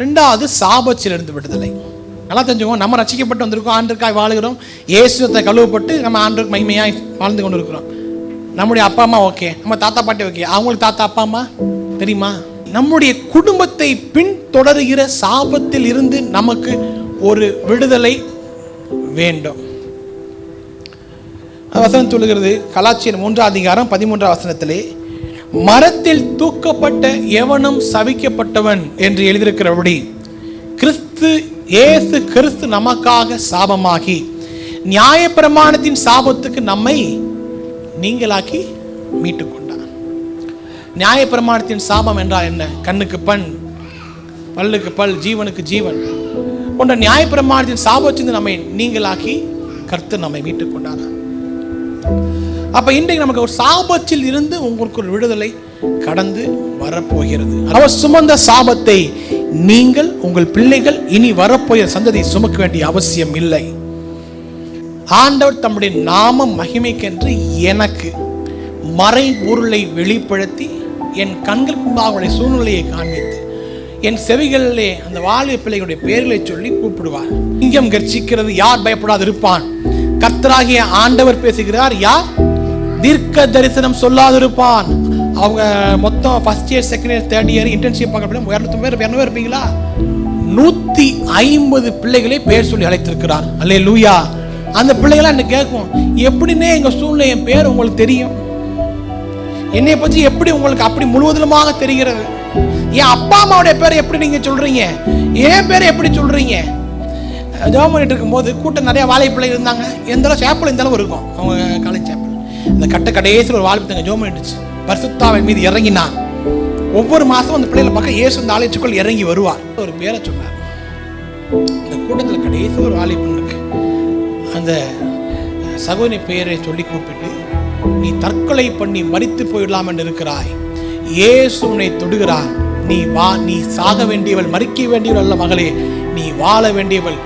ரெண்டாவது சாபத்திலிருந்து விடுதலை. நல்லா தெரிஞ்சுக்கோங்க நம்ம ரசிக்கப்பட்டு வந்திருக்கோம் ஆண்டுக்காய் வாழுகிறோம். இயேசுத்தை கழுவப்பட்டு நம்ம ஆண்டுக்கு மகிமையாக வாழ்ந்து கொண்டு இருக்கிறோம் நம்முடைய அப்பா அம்மா ஓகே நம்ம தாத்தா பாட்டி ஓகே. அவங்களுக்கு தாத்தா அப்பா அம்மா தெரியுமா? நம்முடைய குடும்பத்தை பின்தொடர்கிற சாபத்தில் இருந்து நமக்கு ஒரு விடுதலை வேண்டும். வசனம் சொல்லுகிறது கலாச்சியர் மூன்றாம் அதிகாரம் பதிமூன்றாம் வசனத்திலே மரத்தில் தூக்கப்பட்ட எவனும் சவிக்கப்பட்டவன் என்று எழுதியிருக்கிறபடி கிறிஸ்து இயேசு கிறிஸ்து நமக்காக சாபமாகி நியாயப்பிரமாணத்தின் சாபத்துக்கு நம்மை நீங்களாக்கி மீட்டு கொண்டார் நியாயப்பிரமாணத்தின் சாபம் என்றால் என்ன? கண்ணுக்கு பண் பல்லுக்கு பல் ஜீவனுக்கு ஜீவன். போன்ற நியாயப்பிரமாணத்தின் சாபத்திலிருந்து நம்மை நீங்களாக்கி கர்த்து நம்மை மீட்டுக் கொண்டார் அப்போ இன்றைக்கு நமக்கு ஒரு சாபத்தில் இருந்து உங்களுக்கு ஒரு விடுதலை கடந்து வரப்போகிறது. அவர் சுமந்த சாபத்தை நீங்கள் உங்கள் பிள்ளைகள் இனி வரப்போகிற சந்ததியை சுமக்க வேண்டிய அவசியம் இல்லை. ஆண்டவர் தம்முடைய நாம மகிமைக்கென்று எனக்கு மறை பொருளை வெளிப்படுத்தி என் கண்கள் முன்பாக சூழ்நிலையை காண்பித்து என் செவிகளிலே அந்த வாழ்வு பிள்ளைகளுடைய பெயர்களை சொல்லி கூப்பிடுவார். இங்கம் கர்ச்சிக்கிறது யார் பயப்படாது இருப்பான் கர்த்தராகிய ஆண்டவர் பேசுகிறார் யார்? தீர்க்க தரிசனம் சொல்லாதிருப்பான். அவங்க மொத்தம் first year second year third year internship பார்க்க இரநூத்தி பேர் இரநூறு இருப்பீங்களா? நூத்தி ஐம்பது பிள்ளைகளை பேர் சொல்லி அழைத்திருக்கிறார். அல்லே லூயா அந்த பிள்ளைகளாம் என்ன கேட்கும் எப்படின்னே எங்க சூழ்நிலை என் பேர் உங்களுக்கு தெரியும்? என்னை பற்றி எப்படி உங்களுக்கு அப்படி முழுவதுமாக தெரிகிறது? என் அப்பா அம்மாவுடைய பேரை எப்படி நீங்க சொல்றீங்க? என் பேரை எப்படி சொல்றீங்க? ஜெபம் பண்ணிட்டு இருக்கும்போது கூட்டம் நிறைய வாழை பிள்ளை இருந்தாங்க. எந்த அளவு சேப்பல் இந்த அளவு இருக்கும். அவங்க காலேஜ் அந்த கட்ட கடைசியில் ஒரு வாழ்வு தங்க ஜோம் ஆயிடுச்சு. பரிசுத்தாவின் மீது இறங்கினான். ஒவ்வொரு மாசமும் அந்த பிள்ளைகளை பக்கம் இயேசு அந்த ஆலயத்துக்குள் இறங்கி வருவார். ஒரு பேரை சொன்னார். இந்த கூட்டத்தில் கடைசி ஒரு வாலிபன் இருக்கு. அந்த சகோதரி பெயரை சொல்லி கூப்பிட்டு நீ தற்கொலை பண்ணி மறித்து போயிடலாம் என்று இருக்கிறாய். இயேசு உன்னை தொடுகிறார். நீ வா நீ சாக வேண்டியவள் மறிக்க வேண்டியவள் அல்ல மகளே. நீ வாழ வேண்டியவள்.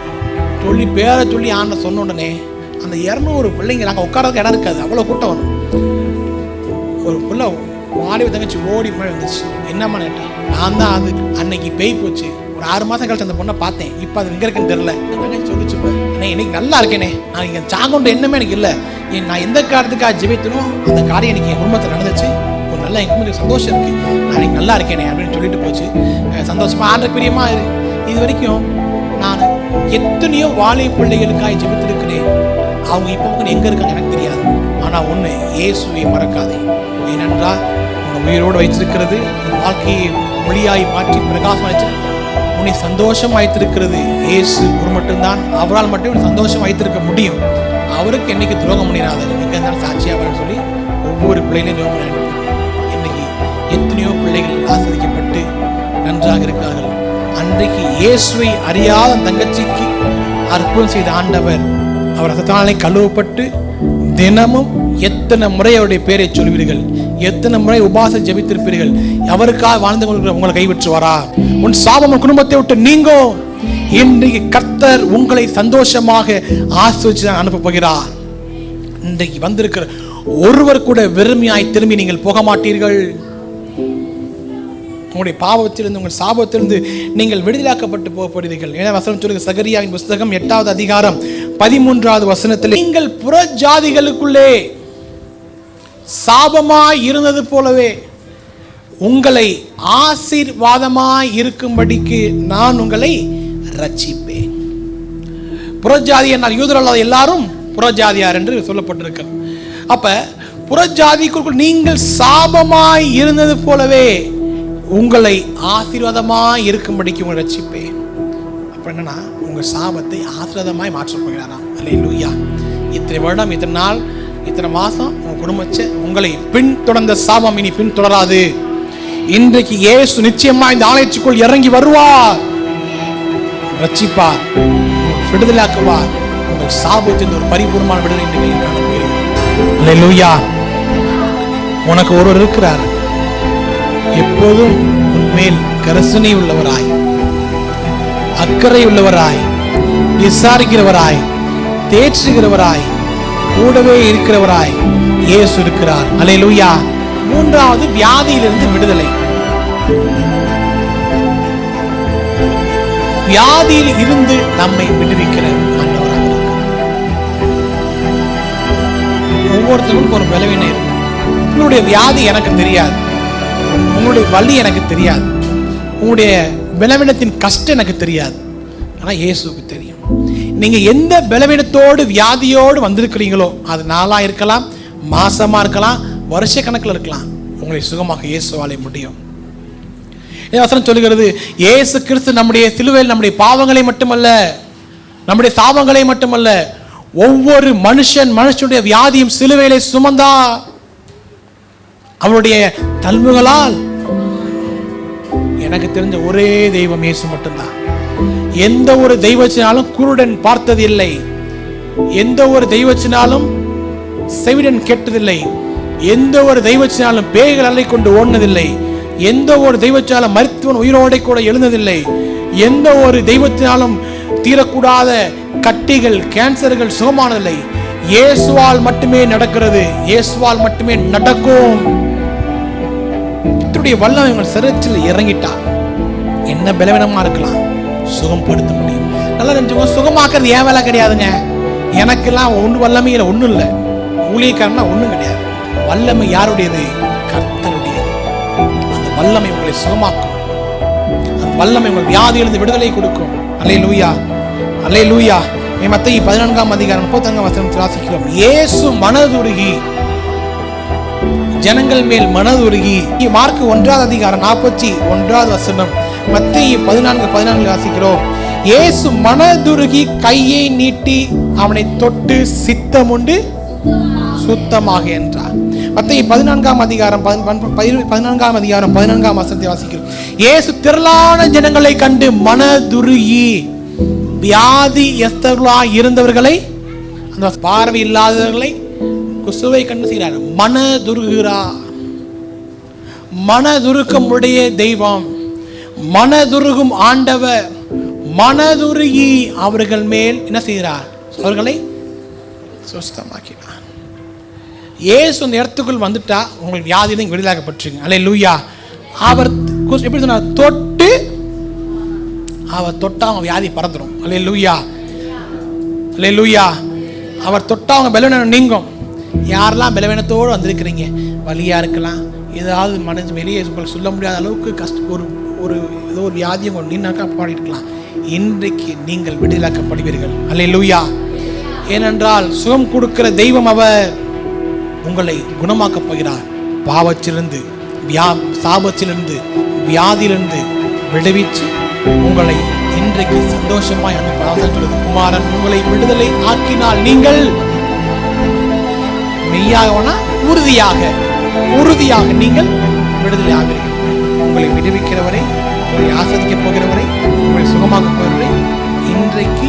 சொல்லி பேரை சொல்லி ஆண்ட சொன்ன உடனே அந்த இரநூறு பிள்ளைங்க நாங்கள் உட்காரதுக்கு இடம் இருக்காது. அவ்வளோ கூட்டம் வரும். ஒரு பிள்ளை வாடி தங்கச்சி ஓடி போய் வந்துச்சு. என்னம்மா நேட்டேன் நான் தான் அது அன்னைக்கு பேய் போச்சு. ஒரு ஆறு மாதம் கழிச்சு அந்த பொண்ணை பார்த்தேன். இப்போ அது எங்கே இருக்குன்னு தெரில தங்கச்சி சொல்லிச்சு போய் அண்ணே இன்னைக்கு நல்லா இருக்கேனே. நான் இங்கே சாகொண்ட எண்ணமே எனக்கு இல்லை. நான் எந்த காரணத்துக்காக ஜெபித்தனோ அந்த காரியம் எனக்கு என் குடும்பத்தில் நடந்துச்சு. ஒரு நல்ல என் குடும்பத்துக்கு சந்தோஷம் இருக்கு. நான் இன்னைக்கு நல்லா இருக்கேனே அப்படின்னு சொல்லிட்டு போச்சு. சந்தோஷமாக சந்தோஷமா ஆண்ட பிரியமா இரு. இது வரைக்கும் நான் எத்தனையோ வாழை பிள்ளைகளுக்காக ஜெபித்திருக்கிறேன். அவங்க இப்போ எங்கே இருக்காங்க எனக்கு தெரியாது. ஆனால் ஒன்று இயேசுவை மறக்காதே. ஏனென்றால் உன்னை உயிரோடு வைத்திருக்கிறது உன் வாழ்க்கையை மொழியாய் மாற்றி பிரகாசம் வச்சு உன்னை சந்தோஷம் வைத்திருக்கிறது இயேசு. ஒரு மட்டும்தான். அவரால் மட்டும் உன்னை சந்தோஷம் வைத்திருக்க முடியும். அவருக்கு என்னைக்கு துரோகம் பண்ணிடாத. எங்கே இருந்தாலும் சாட்சியாக சொல்லி ஒவ்வொரு பிள்ளைகளையும் ஜெபம் இன்னைக்கு எத்தனையோ பிள்ளைகள் ஆசிரிக்கப்பட்டு நன்றாக இருக்கிறார்கள். அன்றைக்கு இயேசுவை அறியாத தங்கச்சிக்கு அற்புதம் செய்த ஆண்டவர் அவர் ரத்தத்தாலே கழுவப்பட்டு தினமும் எத்தனை முறை அவருடைய பேரை சொல்வீர்கள் எத்தனை முறை உபாச ஜெபித்திருப்பீர்கள்? அவருக்காக வாழ்ந்து கொண்டிருக்கிற உங்களை கைவிற்றுவாரா உன் சாபம் குடும்பத்தை விட்டு நீங்கோ. இன்றைக்கு கர்த்தர் உங்களை சந்தோஷமாக ஆசிரிச்சு அனுப்ப போகிறார். இன்றைக்கு வந்திருக்கிற ஒருவர் கூட வெறுமையாய் திரும்பி நீங்கள் போக மாட்டீர்கள். உங்களுடைய பாவத்திலிருந்து உங்கள் சாபத்திலிருந்து நீங்கள் விடுதலாக்கப்பட்டு போகிறீர்கள். ஏன்னா வசனம் சொல்லுங்க சகரியாவின் புஸ்தகம் எட்டாவது அதிகாரம் பதிமூன்றாவது வசனத்தில் நீங்கள் புற ஜாதிகளுக்குள்ளே சாபமாய் இருந்தது போலவே உங்களை ஆசீர்வாதமாய் இருக்கும்படிக்கு நான் உங்களை ரட்சிப்பேன். புறஜாதி என்றால் யூதர் அல்லாத எல்லாரும் புறஜாதியார் என்று சொல்லப்பட்டிருக்கிறது. அப்ப புறஜாதிக்குள் நீங்கள் சாபமாய் இருந்தது போலவே உங்களை ஆசீர்வாதமாய் இருக்கும்படிக்கு உங்களை ரட்சிப்பேன். அப்ப என்னன்னா உங்கள் சாபத்தை ஆசிரதமாய் மாற்றப் போகிறாராம். அல்லேலூயா இத்தனை வருடம் இத்தனை நாள் இத்தனை மாதம் உங்கள் குடும்பத்தை உங்களை பின்தொடர்ந்த சாபம் இனி பின்தொடராது இன்றைக்கு ஏசு நிச்சயமா இந்த ஆலயத்துக்குள் இறங்கி வருவார். ரட்சிப்பார் விடுதலாக்குவார் உங்கள் சாபத்தின் ஒரு பரிபூர்ணமான விடுதலை என்று நீங்கள் காண போகிறீர்கள் உனக்கு ஒருவர் இருக்கிறார். எப்போதும் உன்மேல் கரசனை உள்ளவராய். அக்கறை உள்ளவராய் விசாரிக்கிறவராய் தேற்றுகிறவராய் கூடவே இருக்கிறவராய் இயேசு இருக்கிறார். அல்லேலூயா மூன்றாவது வியாதியிலிருந்து விடுதலை. வியாதியில் இருந்து நம்மை விடுவிக்கிற ஆண்டவராக ஒவ்வொருத்தருக்கும் ஒரு பலவீனம் இருக்கும். உங்களுடைய வியாதி எனக்கு தெரியாது. உங்களுடைய வலி எனக்கு தெரியாது. உங்களுடைய பலவீனத்தின் கஷ்டம் எனக்கு தெரியாது. ஆனால் இயேசுவுக்கு தெரியும். நீங்க எந்த பலவீனத்தோடு வியாதியோடு வந்திருக்கிறீங்களோ அது நாளாக இருக்கலாம் மாசமா இருக்கலாம் வருஷ கணக்கில் இருக்கலாம். உங்களை சுகமாக இயேசுவாலே முடியும். வசனம் சொல்லுகிறது ஏசு கிறிஸ்து நம்முடைய சிலுவையில் நம்முடைய பாவங்களை மட்டுமல்ல நம்முடைய சாபங்களை மட்டுமல்ல ஒவ்வொரு மனுஷன் மனுஷனுடைய வியாதியும் சிலுவையிலே சுமந்தா அவருடைய தன்மைகளால் எனக்கு தெரிஞ்ச ஒரே தெய்வம் இயேசு மட்டும்தான். எந்த ஒரு தெய்வத்தினாலும் குருடன் பார்த்ததில்லை. எந்த ஒரு தெய்வத்தினாலும் செவிடன் கேட்டதில்லை. எந்த ஒரு தெய்வத்தினாலும் பேய்கள் அலை கொண்டு ஓடினதில்லை. எந்த ஒரு தெய்வத்தினாலும் மருத்துவன் உயிரோடை கூட எழுந்ததில்லை. எந்த ஒரு தெய்வத்தினாலும் தீரக்கூடாத கட்டிகள் கேன்சர்கள் சுகமானதில்லை. இயேசுவால் மட்டுமே நடக்கிறது. இயேசுவால் மட்டுமே நடக்கும். கர்த்தருடைய வல்லம் இவங்க சிறச்சில் இறங்கிட்டா என்ன பலவீனமா இருக்கலாம்? சுகப்படுத்த முடியும். நல்லா நினைச்சுக்கோ சுகமாக்குறது ஏன் வேலை கிடையாதுங்க. எனக்கெல்லாம் ஒன்று வல்லமை இல்லை ஒன்றும் இல்லை. ஊழியக்காரனா ஒன்றும் கிடையாது. வல்லமை யாருடையது? கர்த்தருடையது. அந்த வல்லமை உங்களை சுகமாக்கும். அந்த வல்லமை உங்கள் வியாதியிலிருந்து விடுதலை கொடுக்கும். அலே லூயா அலே லூயா மத்திய பதினான்காம் அதிகாரம் முப்பத்தான்காம் வசனம் வாசிக்கிறோம். ஏசு மனதுருகி ஜனங்கள் மேல் மனதுருகி மார்க் ஒன்றாவது அதிகாரம் நாற்பத்தி ஒன்றாவது வசனம் மத்திய பதினான்கு பதினான்கு வாசிக்கிறோம். இயேசு மனதுருகி கையை நீட்டி அவனை தொட்டு சித்தம் உண்டு சுத்தமாக என்றார். மத்திய பதினான்காம் அதிகாரம் பதி- பதினான்காம் அதிகாரம் பதினான்காம் வசனத்தை வாசிக்கிறோம். இயேசு திரளான ஜனங்களை கண்டு மனதுருகி வியாதி எஸ்தர்களாய் இருந்தவர்களை அந்த பார்வை இல்லாதவர்களை குசுவை கண்டு செய்கிறார் மனதுருகிறா மனதுருக்கமுடைய தெய்வம். மனதுருகும் ஆண்டவர். மனதுருகி அவர்கள் மேல் என்ன செய்கிறார்? அவர்களை சுஸ்தமாக்கினார். ஏசு அந்த இடத்துக்குள் வந்துட்டா உங்களுக்கு வியாதியிலும் விடுதலாக்கப்பட்டுருங்க அல்ல லூயா அவர் எப்படி சொன்னார்? தொட்டு அவர் தொட்டா அவங்க வியாதி பறந்துடும் அல்ல லூயா அல்ல லூயா அவர் தொட்டா அவங்க பலவீனம் நீங்கும். யாரெல்லாம் பலவீனத்தோடு வந்திருக்கிறீங்க? வழியாக இருக்கலாம். ஏதாவது மனசு வெளியே சொல்ல முடியாத அளவுக்கு கஷ்ட ஒரு ஒரு ஏதோ ஒரு வியாதியை கொண்டு நீனாக்கா பாடிருக்கலாம் இன்றைக்கு நீங்கள் விடுதலாக்கப்படுவீர்கள். அல்ல லூயா ஏனென்றால் சுகம் கொடுக்கிற தெய்வம் அவர் உங்களை குணமாக்கப் போகிறார். பாவத்திலிருந்து வியா சாபத்திலிருந்து வியாதியிலிருந்து விடுவிச்சு உங்களை இன்றைக்கு சந்தோஷமாய் அனுப்ப சொல்லுது. குமாரன் உங்களை விடுதலை ஆக்கினால் நீங்கள் மெய்யாகவனா உறுதியாக. உறுதியாக நீங்கள் விடுதலை ஆவீர்கள் உங்களை விடுவிக்கிறவரை உங்களை ஆஸ்வதிக்கப் போகிறவரை உங்களை சுகமாக போகிறவரை இன்றைக்கு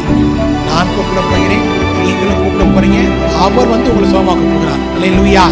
நான் கூப்பிட போகிறேன் நீங்களும் கூப்பிட போறீங்க. அவர் வந்து உங்களை சுகமாக்க போகிறார். அல்லேலூயா